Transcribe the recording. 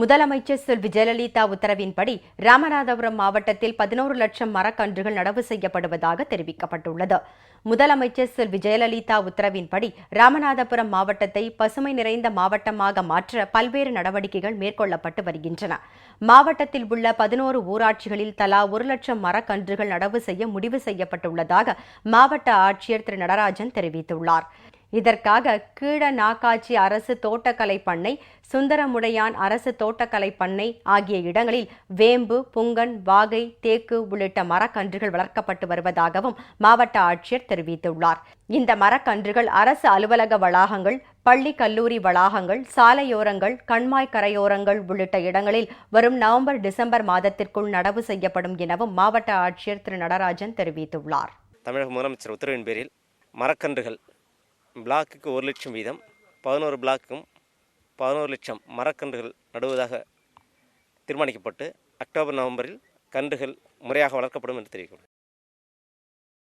முதலமைச்சர் செல்வி ஜெயலலிதா உத்தரவின்படி ராமநாதபுரம் மாவட்டத்தில் பதினோரு லட்சம் மரக்கன்றுகள் நடவு செய்யப்படுவதாக தெரிவிக்கப்பட்டுள்ளது. முதலமைச்சர் செல்வி ஜெயலலிதா உத்தரவின்படி ராமநாதபுரம் மாவட்டத்தை பசுமை நிறைந்த மாவட்டமாக மாற்ற பல்வேறு நடவடிக்கைகள் மேற்கொள்ளப்பட்டு வருகின்றன. மாவட்டத்தில் உள்ள பதினோரு ஊராட்சிகளில் தலா ஒரு லட்சம் மரக்கன்றுகள் நடவு செய்ய முடிவு செய்யப்பட்டுள்ளதாக மாவட்ட ஆட்சியர் திரு நடராஜன் தெரிவித்துள்ளார். இதற்காக கீழ நாக்காச்சி அரசு தோட்டக்கலை பண்ணை சுந்தரமுடையான் அரசு தோட்டக்கலை பண்ணை ஆகிய இடங்களில் வேம்பு புங்கன் வாகை தேக்கு உள்ளிட்ட மரக்கன்றுகள் வளர்க்கப்பட்டு வருவதாகவும் மாவட்ட ஆட்சியர் தெரிவித்துள்ளார். இந்த மரக்கன்றுகள் அரசு அலுவலக வளாகங்கள் பள்ளி கல்லூரி வளாகங்கள் சாலையோரங்கள் கண்மாய் கரையோரங்கள் உள்ளிட்ட இடங்களில் வரும் நவம்பர் டிசம்பர் மாதத்திற்குள் நடவு செய்யப்படும் எனவும் மாவட்ட ஆட்சியர் திரு நடராஜன் தெரிவித்துள்ளார். தமிழக முதலமைச்சர் உத்தரவின் பேரில் மரக்கன்றுகள் பிளாக்குக்கு ஒரு லட்சம் வீதம் பதினோரு பிளாக்கும் பதினோரு லட்சம் மரக்கன்றுகள் நடுவதாக தீர்மானிக்கப்பட்டு அக்டோபர் நவம்பரில் கன்றுகள் முறையாக வளர்க்கப்படும் என்று தெரிவிக்கிறோம்